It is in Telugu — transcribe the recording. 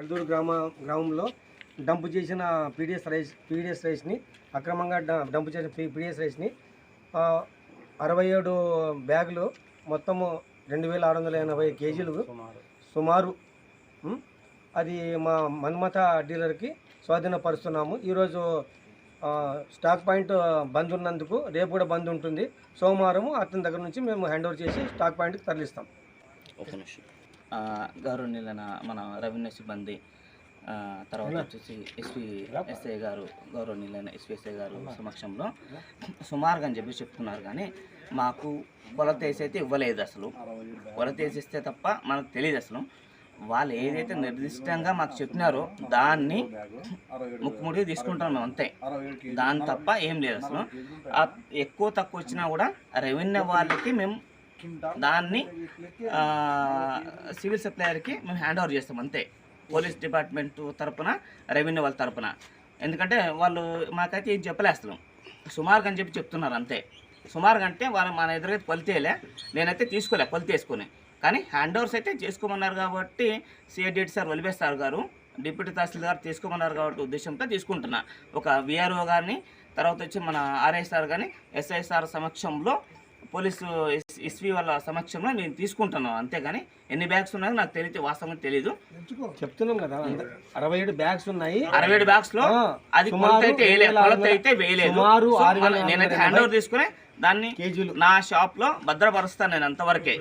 అల్దూరు గ్రామ గ్రామంలో డంప్ చేసిన పీడిఎస్ రైస్ పీడిఎస్ రైస్ని అక్రమంగా డంప్ చేసిన పీ- పీడిఎస్ రైస్ని అరవై ఏడు బ్యాగులు మొత్తము రెండు వేల ఆరు వందల ఎనభై కేజీలు సుమారు అది మా మన్మథ డీలర్కి స్వాధీనపరుస్తున్నాము. ఈరోజు స్టాక్ పాయింట్ బంద్ ఉన్నందుకు రేపు కూడా బంద్ ఉంటుంది. సోమవారం అతని దగ్గర నుంచి మేము హ్యాండ్ ఓవర్ చేసి స్టాక్ పాయింట్కి తరలిస్తాం. ఒక నిమిషం. గౌరవనీయులైన మన రెవెన్యూ సిబ్బంది తర్వాత వచ్చేసి ఎస్పీ ఎస్ఐ గారు గౌరవనీయులైన ఎస్పీ ఎస్ఐ గారు సమక్షంలో సుమారుగా అని చెప్పి చెప్తున్నారు కానీ మాకు కొలత అయితే ఇవ్వలేదు అసలు. కొలత వేసిస్తే తప్ప మనకు తెలియదు అసలు. వాళ్ళు ఏదైతే నిర్దిష్టంగా మాకు చెప్పినారో దాన్ని ముక్కుముడిగా తీసుకుంటాం మేము అంతే. దాని తప్ప ఏం లేదు అసలు. ఎక్కువ తక్కువ వచ్చినా కూడా రెవెన్యూ వాళ్ళకి మేము దాన్ని సివిల్ సప్లయర్కి మేము హ్యాండ్ ఓవర్ చేస్తాం అంతే. పోలీస్ డిపార్ట్మెంట్ తరపున రెవెన్యూ వాళ్ళ తరపున. ఎందుకంటే వాళ్ళు మాకైతే ఇది చెప్పలేస్తాం సుమారుగా అని చెప్పి చెప్తున్నారు అంతే. సుమారుగా అంటే వాళ్ళు మన ఎదురుగా కొలితేలే నేనైతే తీసుకోలే కొలిత వేసుకుని కానీ హ్యాండ్ ఓవర్స్ అయితే చేసుకోమన్నారు కాబట్టి సిఐడిటి సార్ వలివేస్తారు గారు డిప్యూటీ తహసీల్దార్ తీసుకోమన్నారు కాబట్టి ఉద్దేశంతో తీసుకుంటున్నా. ఒక విఆర్ఓ గారిని తర్వాత వచ్చి మన ఆర్ఐఎస్ఆర్ కానీ ఎస్ఐఎస్ఆర్ సమక్షంలో పోలీసు ఎస్- ఎస్వి వాళ్ళ సమక్షంలో నేను తీసుకుంటున్నాను. అంతేగాని ఎన్ని బ్యాగ్స్ ఉన్నాయో నాకు తెలియదు వాస్తవంగా తెలియదు చెప్తున్నాం కదా అరవై ఏడు బ్యాగ్స్ ఉన్నాయి. అరవై ఏడు బ్యాగ్స్లో ఆ, అది కొలత అయితే కొలత అయితే వేయలేదు. నేనైతే హ్యాండ్ ఓవర్ తీసుకుని దాన్ని కేజీలు. నా షాప్లో భద్రపరుస్తాను నేను అంతవరకే.